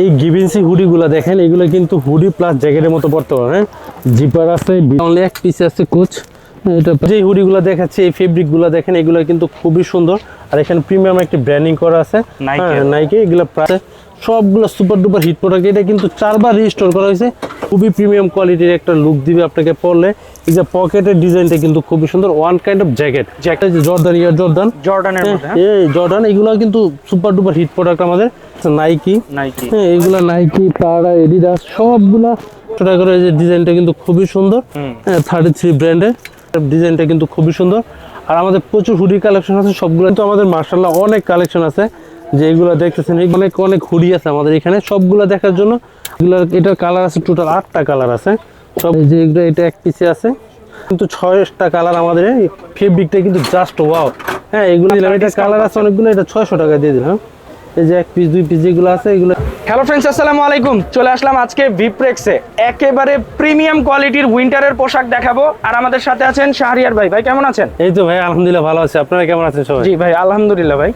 এই গিভিনসি হুডিগুলো দেখেন এগুলো কিন্তু হুডি প্লাস জ্যাকেটের মতো পড়তে পারে হ্যাঁ? জিপার আছে অনলি এক পিস আছে কোচ। এটা যে হুডিগুলো দেখাচ্ছে এই ফেব্রিকগুলো দেখেন এগুলো কিন্তু খুবই সুন্দর। আর এখানে প্রিমিয়াম একটি ব্র্যান্ডিং করা আছে Nike হ্যাঁ নাইকে এগুলো প্রায় সবগুলো সুপার ডুপার হিট প্রোডাক্ট এটা কিন্তু চারবার রিস্টোর করা হয়েছে। খুবই প্রিমিয়াম কোয়ালিটির একটা লুক দিবে আপনাকে পরলে। এই যে পকেটের ডিজাইনটা কিন্তু খুবই সুন্দর one kind of jacket jacket Jordan year Jordan জর্ডানের মধ্যে এই জর্ডান এগুলো কিন্তু সুপার ডুপার হিট প্রোডাক্ট আমাদের। নাইকি নাইকি হ্যাঁ এগুলো নাইকি এডিডাস সবগুলা টাকা করে যে ডিজাইনটা কিন্তু খুবই সুন্দর। থার্টি থ্রি ব্র্যান্ডের ডিজাইনটা কিন্তু খুবই সুন্দর। আর আমাদের প্রচুর হুডি কালেকশন আছে সবগুলো কিন্তু আমাদের মার্শাল্লাহ অনেক কালেকশন আছে। যে এগুলো দেখতেছেন অনেক অনেক হুডি আছে আমাদের এখানে। সবগুলো দেখার জন্য এগুলো এটার কালার আছে টোটাল আটটা কালার আছে। সব যে এগুলো এটা এক পিসে আছে। কিন্তু ছয়টা কালার আমাদের ফেব্রিকটা কিন্তু জাস্ট ওয়াও হ্যাঁ এগুলো দিলাম এটা কালার আছে। অনেকগুলো এটা ছয়শো টাকা দিয়ে দিলাম। এই যে এক পিস দুই পিস যেগুলো আছে এগুলো হ্যালো ফ্রেন্ডস আসসালামু আলাইকুম। চলে আসলাম আজকে ভিপ্রেক্সে একেবারে প্রিমিয়াম কোয়ালিটির উইন্টারের পোশাক দেখাবো। আর আমাদের সাথে আছেন শাহরিয়ার ভাই। ভাই কেমন আছেন? এই তো ভাই আলহামদুলিল্লাহ ভালো আছে। আপনারা কেমন আছেন সবাই? জি ভাই আলহামদুলিল্লাহ ভাই।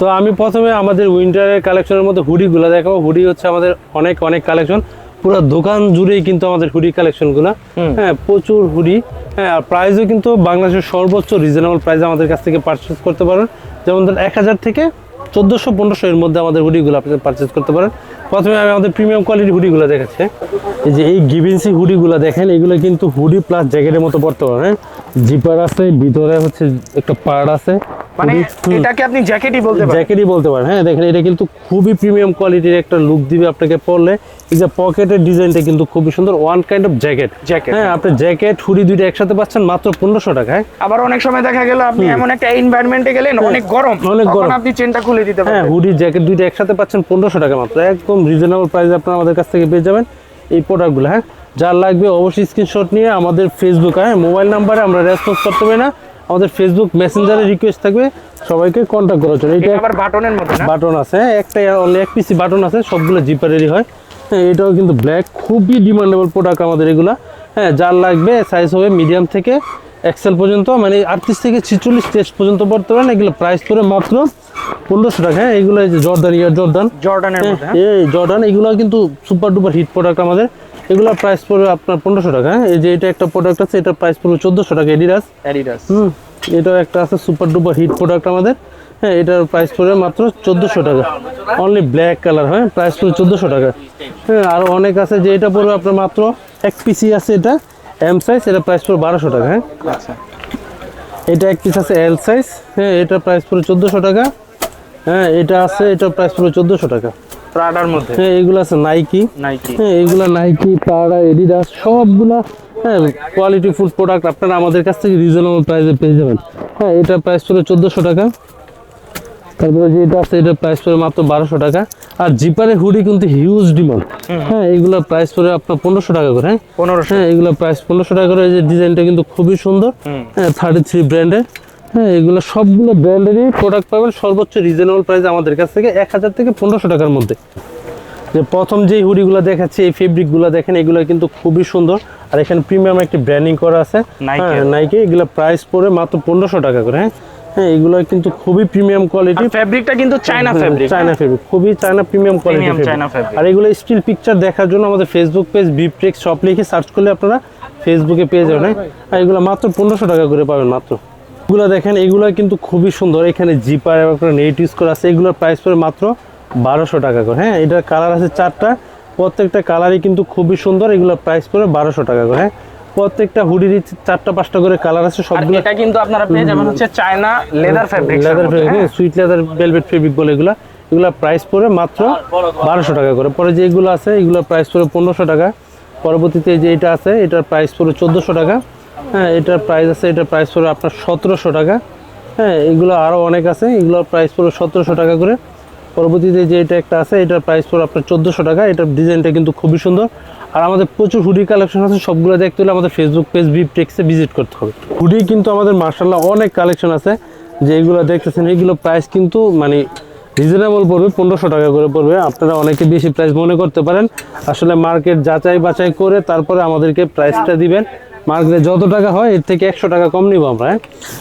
তো আমি প্রথমে আমাদের উইন্টারের কালেকশনের মধ্যে হুডিগুলো দেখাবো। হুডি হচ্ছে আমাদের অনেক অনেক কালেকশন পুরো দোকান জুড়েই কিন্তু আমাদের হুডি কালেকশনগুলো। হ্যাঁ প্রচুর হুডি হ্যাঁ আর প্রাইসও কিন্তু বাংলাদেশের সর্বোচ্চ রিজনেবল প্রাইস আমাদের কাছ থেকে পারচেস করতে পারেন। যেমন ধরেন এক হাজার থেকে চোদ্দোশো, পনেরোশো এর মধ্যে আমাদের হুডিগুলো আপনি পারচেস করতে পারেন। প্রথমে আমি আমাদের প্রিমিয়াম কোয়ালিটির হুডিগুলো দেখাচ্ছি। এই যে এই গিভিনসি হুডিগুলো দেখেন, এগুলো কিন্তু হুডি প্লাস জ্যাকেটের মতো পড়তে পারেন জিপার আছে ভিতরে হচ্ছে একটা পার্ট আছে। মানে এটাকে আপনি জ্যাকেটই বলতে পারেন। জ্যাকেটই বলতে পারেন। হ্যাঁ দেখেন এটা কিন্তু খুবই প্রিমিয়াম কোয়ালিটির একটা লুক দিবে আপনাকে পরলে। এই যে পকেটের ডিজাইনটা কিন্তু খুবই সুন্দর one kind of jacket Jacket। হ্যাঁ আপনি জ্যাকেট হুডি দুইটা একসাথে পাচ্ছেন মাত্র পনেরোশো টাকায়। আবার অনেক সময় দেখা গেল আপনি এমন একটা এনভায়রনমেন্টে গেলেন অনেক গরম। অনেক গরম। আপনি চেনটা খুলে দিতে হ্যাঁ হুডি জ্যাকেট দুইটা একসাথে পাচ্ছেন পনেরোশো টাকা মাত্র। একদম রিজনেবল প্রাইসে আপনারা আমাদের কাছ থেকে পেয়ে যাবেন। এই প্রোডাক্টগুলো হ্যাঁ যার লাগবে অবশ্যই স্ক্রিনশট নিয়ে আমাদের ফেসবুক হ্যাঁ? মোবাইল নাম্বারে আমরা রেসপন্স করতে পারি না। আমাদের ফেসবুক মেসেঞ্জারে রিকোয়েস্ট থাকবে। সবাইকে কন্ট্যাক্ট করার জন্য। এটা আবার বাটনের মধ্যে না? বাটন আছে হ্যাঁ, একটা অনলি এক পিসি বাটন আছে সবগুলো জিপারেরই হয়। হ্যাঁ এটাও কিন্তু ব্ল্যাক খুবই ডিমান্ডেবল প্রোডাক্ট আমাদের এগুলা। হ্যাঁ যার লাগবে সাইজ হবে মিডিয়াম থেকে এক্সেল পর্যন্ত মানে আটত্রিশ থেকে ছিচল্লিশ টেস্ট পর্যন্ত পড়তে পারেন এগুলো প্রাইস করে মাত্র পনেরোশো টাকা। হ্যাঁ এগুলো জর্দান ইয়ার জর্দান জর্ডানের হ্যাঁ, মধ্যে হ্যাঁ? এই জর্ডান এগুলো কিন্তু সুপার ডুপার হিট প্রোডাক্ট আমাদের। এগুলোর প্রাইস পড়বে আপনার পনেরোশো টাকা হ্যাঁ? এই যে এটা একটা প্রোডাক্ট আছে এটার প্রাইস পড়বে চোদ্দোশো টাকা এডিডাস অ্যাডিডাস হুম এটাও একটা আছে সুপার ডুপার হিট প্রোডাক্ট আমাদের। হ্যাঁ এটার প্রাইস পড়বে মাত্র চোদ্দোশো টাকা। অনলি ব্ল্যাক কালার হয়? প্রাইস পড়বে চোদ্দোশো টাকা। হ্যাঁ আরও অনেক আছে যে এটা পড়বে আপনার মাত্র এক পিসি আছে এটা এম সাইজ এটা প্রাইস পড়বে বারোশো টাকা হ্যাঁ? আচ্ছা। এটা এক পিস আছে এল সাইজ হ্যাঁ এটা প্রাইস পড়বে চোদ্দোশো টাকা। হ্যাঁ এটা আছে এটার প্রাইস পড়বে চোদ্দোশো টাকা। প্রাডার মধ্যে? হ্যাঁ এগুলো আছে নাইকি নাইকি হ্যাঁ এগুলো নাইকি পাড়া এডিডাস সবগুলা হ্যাঁ কোয়ালিটি ফুড প্রোডাক্ট আপনারা আমাদের কাছ থেকে রিজনেবল প্রাইসে পেয়ে যাবেন। হ্যাঁ এটা প্রাইস চোদ্দোশো টাকা। তারপরে যে এটা আছে এটার প্রাইস পড়ে মাত্র বারোশো টাকা। আর জিপারের হুডি কিন্তু হিউজ ডিমান্ড হ্যাঁ এগুলোর প্রাইস পড়ে আপনার পনেরোশো টাকা করে হ্যাঁ। পনেরোশো। হ্যাঁ এগুলো প্রাইস পনেরোশো টাকা করে যে ডিজাইনটা কিন্তু খুবই সুন্দর। হ্যাঁ থার্টি থ্রি ব্র্যান্ডের হ্যাঁ এগুলো সবগুলো ব্র্যান্ডেরই প্রোডাক্ট পাবেন সর্বোচ্চ রিজনেবল প্রাইস আমাদের কাছ থেকে এক হাজার থেকে পনেরোশো টাকার মধ্যে। যে প্রথম হুডিগুলো দেখাচ্ছি এই ফেব্রিকগুলো দেখেন এগুলো কিন্তু খুবই সুন্দর। আর এখানে প্রিমিয়াম একটি ব্র্যান্ডিং করা আছে। Nike হ্যাঁ। নাইকি এগুলো প্রাইস পড়ে মাত্র পনেরোশো টাকা করে হ্যাঁ? হ্যাঁ এগুলো কিন্তু খুবই প্রিমিয়াম কোয়ালিটি ফেব্রিকটা কিন্তু চায়না ফেব্রিক চায়না ফেব্রিক খুবই চায়না প্রিমিয়াম কোয়ালিটি আর এগুলো স্টিল পিকচার দেখার জন্য আমাদের ফেসবুক পেজ বিপ্রেক্স শপ লিখে সার্চ করলে আপনারা ফেসবুকে পেয়ে যাবেন হ্যাঁ? আর এগুলো মাত্র পনেরোশো টাকা করে পাবেন মাত্র। এগুলো দেখেন এগুলো কিন্তু খুবই সুন্দর। এখানে জিপার এবং নেট ইউজ করা আছে। এগুলোর প্রাইস পড়ে মাত্র বারোশো টাকা করে। হ্যাঁ এটার কালার আছে চারটা। প্রত্যেকটা কালারই কিন্তু খুবই সুন্দর। এগুলোর প্রাইস পড়ে বারোশো টাকা করে। হ্যাঁ প্রত্যেকটা হুডিরই চারটা পাঁচটা করে কালার আছে। সবগুলো এটা কিন্তু আপনারা পেয়ে যাবেন হচ্ছে China leather fabric leather fabric suede leather velvet fabric বলে এগুলা। এগুলা প্রাইস পড়ে মাত্র বারোশো টাকা করে। পরে যে এগুলো আছে এগুলোর প্রাইস পড়ে পনেরোশো টাকা। পরবর্তীতে যে এটা আছে এটার প্রাইস পড়ে চোদ্দোশো টাকা। হ্যাঁ এটার প্রাইস আছে, এটার প্রাইস পড়ে আপনার সতেরোশো টাকা। হ্যাঁ এগুলো আরও অনেক আছে, এগুলোর প্রাইস পড়ে সতেরোশো টাকা করে। পরবর্তীতে যে এটা একটা আছে, এটার প্রাইস পড়ে আপনার চোদ্দোশো টাকা। এটার ডিজাইনটা কিন্তু খুবই সুন্দর। আর আমাদের প্রচুর হুডি কালেকশন আছে, সবগুলো দেখতে হলে আমাদের ফেসবুক পেজ বিপ টেক্সে ভিজিট করতে হবে। হুডি কিন্তু আমাদের মার্শাল্লাহ অনেক কালেকশন আছে, যে এগুলো দেখতেছেন, এগুলো প্রাইস কিন্তু মানে রিজনেবল পড়বে, পনেরোশো টাকা করে পড়বে। আপনারা অনেকে বেশি প্রাইস মনে করতে পারেন। আসলে মার্কেট যাচাই বাছাই করে তারপরে আমাদেরকে প্রাইসটা দিবেন। মার্কেটে যত টাকা হয়, এর থেকে একশো টাকা কম নিবো আমরা হ্যাঁ?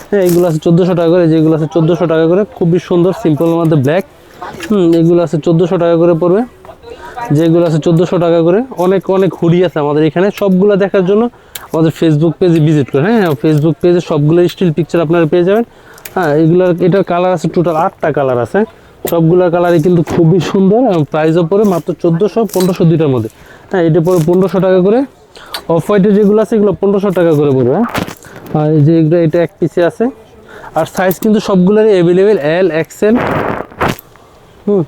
হ্যাঁ এগুলো আছে চোদ্দোশো টাকা করে, যেগুলো আছে চোদ্দোশো টাকা করে, খুবই সুন্দর সিম্পলের মধ্যে ব্ল্যাক হুম, এগুলো আছে চোদ্দোশো টাকা করে পড়বে। যেগুলো আছে চোদ্দোশো টাকা করে, অনেক অনেক হুডি আছে আমাদের এখানে, সবগুলো দেখার জন্য আমাদের ফেসবুক পেজে ভিজিট করে হ্যাঁ? ফেসবুক পেজে সবগুলো স্টিল পিকচার আপনারা পেয়ে যাবেন। হ্যাঁ এগুলোর এটার কালার আছে টোটাল আটটা কালার আছে। সবগুলো কালারই কিন্তু খুবই সুন্দর প্রাইসও পড়ে মাত্র চোদ্দোশো, পনেরোশো দুইটার মধ্যে। হ্যাঁ এটা পরে পনেরোশো টাকা করে। অফ হোয়াইটের যেগুলো আছে এগুলো পনেরোশো টাকা করে পড়বে হ্যাঁ? আর যে এগুলো, এটা এক পিসে আছে। আর সাইজ কিন্তু সবগুলোরই অ্যাভেলেবেল এল এক্সেল হুম?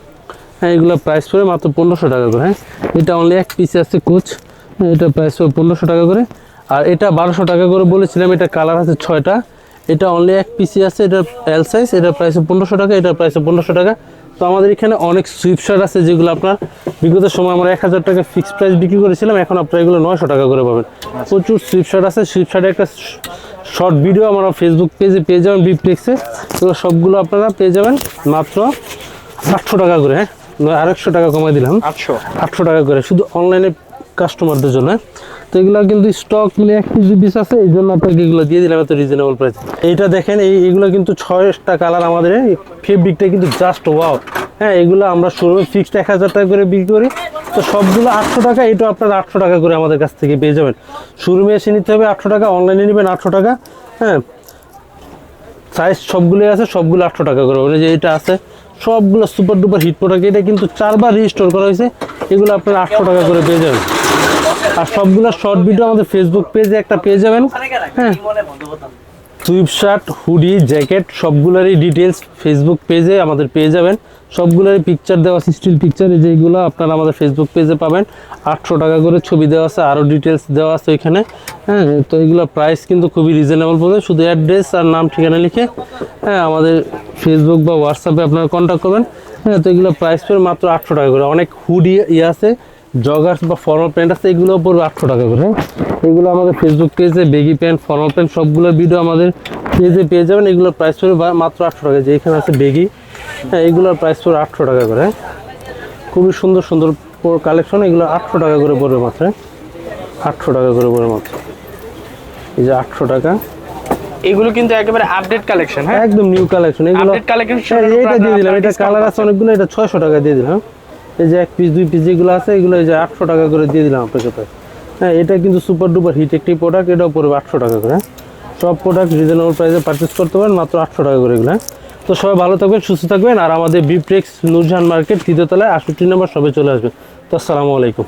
হ্যাঁ এগুলো প্রাইস পড়ে মাত্র পনেরোশো টাকা করে হ্যাঁ? এটা অনলি এক পিসে আছে কোচ, এটা প্রাইস পড়ে পনেরোশো টাকা করে। আর এটা বারোশো টাকা করে বলেছিলাম, এটা কালার আছে ছয়টা। এটা অনলি এক পিসি আছে, এটা এল সাইজ এটার প্রাইস পনেরোশো টাকা এটার প্রাইস পনেরোশো টাকা। তো আমাদের এখানে অনেক সুইফট শার্ট আছে যেগুলো আপনার বিগত সময় আমরা এক হাজার টাকা ফিক্সড প্রাইস বিক্রি করেছিলাম এখন আপনার এগুলো নয়শো টাকা করে পাবেন। প্রচুর সুইফট শার্ট আছে সুইফট শার্টের একটা শর্ট ভিডিও আমরা ফেসবুক পেজে পেয়ে যাবেন বিপ্লেক্সে এগুলো সবগুলো আপনারা পেয়ে যাবেন মাত্র আটশো টাকা করে হ্যাঁ? আরেকশো টাকা কমাই দিলাম। আটশো। আটশো টাকা করে শুধু অনলাইনে কাস্টমারদের জন্য? তো এগুলো কিন্তু স্টক মিলে এক কেজি পিস আছে, এই জন্য আপনাকে এগুলো দিয়ে দিলাম এত রিজনেবল প্রাইস এইটা দেখেন, এই এগুলো কিন্তু ছয়টা কালার আমাদের ফেব্রিকটা কিন্তু জাস্ট ওয়াও হ্যাঁ এগুলো আমরা শোরুমে ফিক্সড এক হাজার টাকা করে বিক্রি করি। তো সবগুলো আটশো টাকা এটা আপনার আটশো টাকা করে আমাদের কাছ থেকে পেয়ে যাবেন। শোরুমে এসে নিতে হবে আটশো টাকা অনলাইনে নেবেন আটশো টাকা হ্যাঁ। সাইজ সবগুলো আছে, সবগুলো আটশো টাকা করে। ওই যে এটা আছে, সবগুলো সুপার ডুপার হিট প্রোডাক্ট এটা কিন্তু চারবার রিস্টোর করা হয়েছে। এগুলো আপনার আটশো টাকা করে পেয়ে যাবেন। আর সবগুলো শর্ট ভিডিও আমাদের ফেসবুক পেজে একটা পেয়ে যাবেন। হ্যাঁ। সুইপ শার্ট হুডি জ্যাকেট সবগুলোরই ডিটেলস ফেসবুক পেজে আমাদের পেয়ে যাবেন। সবগুলোরই পিকচার দেওয়া আছে স্টিল পিকচার যেগুলো আপনারা আমাদের ফেসবুক পেজে পাবেন। আটশো টাকা করে ছবি দেওয়া আছে আরও ডিটেলস দেওয়া আছে ওইখানে। হ্যাঁ তো এগুলো প্রাইস কিন্তু খুবই রিজনেবল পড়বে শুধু অ্যাড্রেস আর নাম, ঠিকানা লিখে হ্যাঁ আমাদের ফেসবুক বা হোয়াটসঅ্যাপে আপনারা কন্ট্যাক্ট করবেন। হ্যাঁ তো এগুলো প্রাইস পড়বে মাত্র আটশো টাকা করে। অনেক হুডি ইয়ে আছে। জগার্স বা ফর্মাল প্যান্ট আছে এগুলো পড়বে আটশো টাকা করে? এগুলো আমাদের ফেসবুক পেজে বেগি প্যান্ট ফর্মাল প্যান্ট সবগুলো ভিডিও আমাদের পেজে পেয়ে যাবেন এগুলোর প্রাইস পড়বে মাত্র আটশো টাকা যে এখানে আছে বেগি হ্যাঁ এগুলোর প্রাইস পড়বে আটশো টাকা করে? খুবই সুন্দর সুন্দর কালেকশন এগুলো আটশো টাকা করে পড়বে মাত্র? আটশো টাকা করে পড়বে মাত্র এই যে আটশো টাকা এগুলো কিন্তু একেবারে আপডেট কালেকশন হ্যাঁ একদম নিউ কালেকশন এগুলো হ্যাঁ, উপর এটা দিয়ে দিলাম এটা কালার আছে অনেকগুলো এটা ছয়শো টাকা দিয়ে দিলাম? এই যে এক পিস দুই পিস যেগুলো আছে, এগুলো এই যে আটশো টাকা করে দিয়ে দিলাম আপনাকে প্রায় হ্যাঁ এটা কিন্তু সুপার ডুপার হিট একটি প্রোডাক্ট এটাও পড়বে আটশো টাকা করে? সব প্রোডাক্ট রিজনেবল প্রাইসে পারচেস করতে পারেন, মাত্র আটশো টাকা করে এগুলো? তো সবাই ভালো থাকবেন, সুস্থ থাকবেন, আর আমাদের বিপ্রেক্স নুরজাহান মার্কেট তৃতীয়তলায় আষট্টি নম্বর সবে চলে আসবেন তো আসসালামু আলাইকুম